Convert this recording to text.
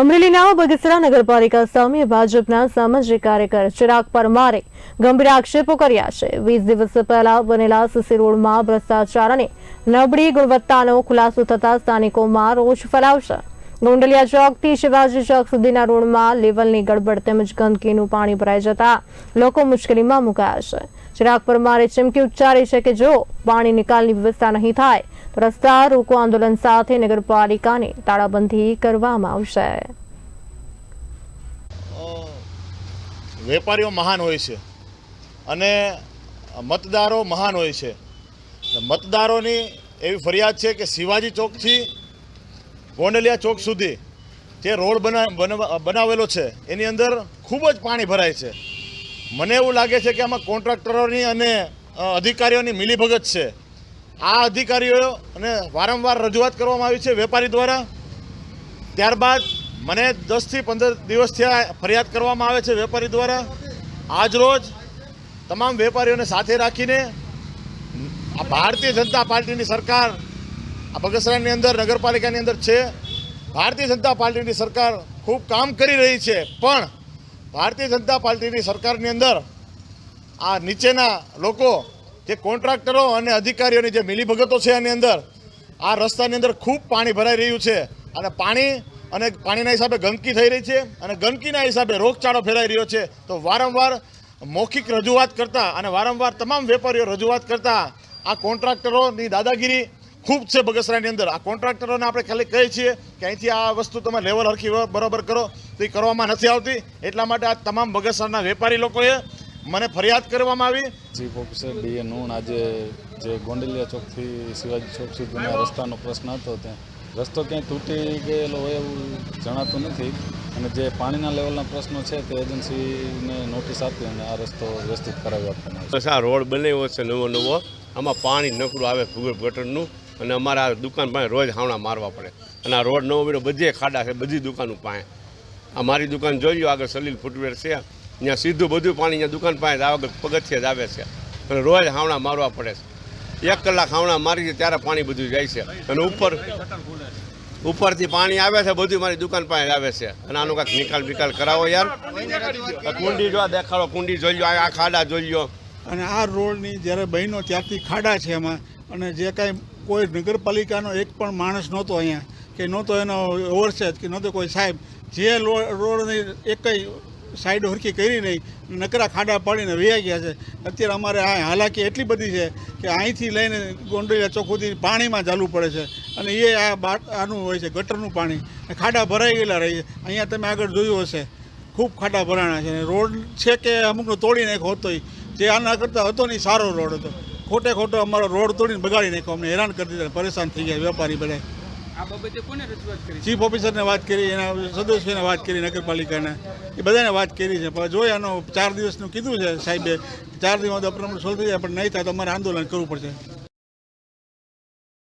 અમરેલીના બગસરા નગરપાલિકા સામે ભાજપના સામાજિક કાર્યકર ચિરાગ પરમારે ગંભીર આક્ષેપો કર્યા છે. વીસ દિવસ પહેલા બનેલા સીસી રોડમાં ભ્રષ્ટાચાર અને નબળી ગુણવત્તાનો ખુલાસો થતા સ્થાનિકોમાં રોષ ફેલાવશે. ગોંડલિયા ચોકથી શિવાજી ચોક સુધીના રોડમાં લેવલની ગડબડ તેમજ ગંદકીનું પાણી ભરાઈ જતા લોકો મુશ્કેલીમાં મુકાયા છે. ચિરાગ પરમારે ચીમકી ઉચ્ચારી છે કે જો પાણી નિકાલની વ્યવસ્થા નહીં થાય રસ્તા રોકો આંદોલન સાથે નગરપાલિકાની તાળાબંધી કરવામાં આવશે. વેપારીઓ મહાન હોય છે અને મતદારો મહાન હોય છે. મતદારોની એવી ફરિયાદ છે કે શિવાજી ચોકથી ગોંડલિયા ચોક સુધી જે રોડ બના, બનવા- બનાવેલો છે, એની અંદર ખૂબ જ પાણી ભરાય છે. મને એવું લાગે છે કે આમાં કોન્ટ્રાક્ટરોની અને અધિકારીઓની મિલીભગત છે. આ અધિકારીઓ અને વારંવાર રજૂઆત કરવામાં આવી છે વેપારી દ્વારા. ત્યારબાદ મને દસથી પંદર દિવસથી આ ફરિયાદ કરવામાં આવે છે વેપારી દ્વારા. આજરોજ તમામ વેપારીઓને સાથે રાખીને આ ભારતીય જનતા પાર્ટીની સરકાર આ બગસરાની અંદર, નગરપાલિકાની અંદર છે. ભારતીય જનતા પાર્ટીની સરકાર ખૂબ કામ કરી રહી છે, પણ ભારતીય જનતા પાર્ટીની સરકારની અંદર આ નીચેના લોકો જે કોન્ટ્રાક્ટરો અને અધિકારીઓની જે મિલીભગતો છે એની અંદર, આ રસ્તાની અંદર ખૂબ પાણી ભરાઈ રહ્યું છે. અને પાણી અને પાણીના હિસાબે ગંદકી થઈ રહી છે અને ગંદકીના હિસાબે રોગચાળો ફેલાઈ રહ્યો છે. તો વારંવાર મૌખિક રજૂઆત કરતાં અને વારંવાર તમામ વેપારીઓ રજૂઆત કરતાં આ કોન્ટ્રાક્ટરોની દાદાગીરી ખૂબ છે બગસરાની અંદર. આ કોન્ટ્રાક્ટરોને આપણે ખાલી કહીએ છીએ કે અહીંથી આ વસ્તુ તમે લેવલ હરખી બરાબર કરો. તો એ કરવામાં નથી આવતી. એટલા માટે આ તમામ બગસરાના વેપારી લોકોએ મને ફરિયાદ કરવામાં આવી? ચીફ ઓફિસર ડીએ નૂણ આજે જે ગોંડલિયા ચોકથી શિવાજી ચોક સુધીના રસ્તાનો પ્રશ્ન હતો ત્યાં. રસ્તો ક્યાંય તૂટી ગયેલો હોય એવું જણાતું નથી. અને જે પાણીના લેવલના પ્રશ્નો છે તે એજન્સીને નોટિસ આપી અને આ રસ્તો વ્યવસ્થિત કરાવી આપવાનો બસ આ રોડ બનાવ્યો છે નવો નવો. આમાં પાણી નકરું આવે ભૂગર્ભ ગટરનું અને અમારા આ દુકાન પાસે રોજ હાવણા મારવા પડે. અને આ રોડ નવો બીડો બધે ખાડા છે બધી દુકાનો પાસે. આ મારી દુકાન જોઈ લો આગળ સલીલ ફૂટવેર છે. ત્યાં સીધું બધું પાણી ત્યાં દુકાન પાસે આવે પગથિયે જ આવે છે. અને રોજ હાવણા મારવા પડે છે. એક કલાક હાવણા મારી ત્યારે પાણી બધું જાય છે. અને ઉપર ઉપરથી પાણી આવે છે, બધું મારી દુકાન પાસે આવે છે. અને આનો કાંઈક નિકાલ બિકાલ કરાવો યાર. કુંડી જો દેખાડો, કુંડી જોઈ લો, આ ખાડા જોઈ લો. અને આ રોડની જ્યારે બહેનો ત્યારથી ખાડા છે એમાં, અને જે કાંઈ કોઈ નગરપાલિકાનો એક પણ માણસ નહોતો અહીંયા, કે નહોતો એનો ઓવરસેજ, કે નહોતો કોઈ સાહેબ, જે રોડની એકય સાઈડ હરખી કરી નહીં, નકરા ખાડા પાડીને વ્યાઈ ગયા છે. અત્યારે અમારે આ હાલાકી એટલી બધી છે કે અહીંથી લઈને ગોંડલિયા ચોખ્ખુંથી પાણીમાં ચાલવું પડે છે. અને એ આ આનું હોય છે, ગટરનું પાણી. ખાડા ભરાઈ ગયેલા રહી છે. અહીંયા તમે આગળ જોયું હશે, ખૂબ ખાડા ભરાણા છે. રોડ છે કે અમુકનો તોડી નાખ્યો હતો જે આના કરતાં હતો નહીં સારો રોડ હતો. ખોટે ખોટો અમારો રોડ તોડીને બગાડી નાખ્યો. અમને હેરાન કરી દીધા પરેશાન થઈ ગયા વેપારી બધા. આ ચીફ ઓફિસરને વાત કરી, એના સદસ્યોને વાત કરી, નગરપાલિકાને. એ બધાને વાત કરી છે. પણ જોઈએ આનો ચાર દિવસનું કીધું છે સાહેબે. ચાર દિવસમાં તો સોલ થઈ જાય, પણ નહીં થાય તો અમારે આંદોલન કરવું પડશે.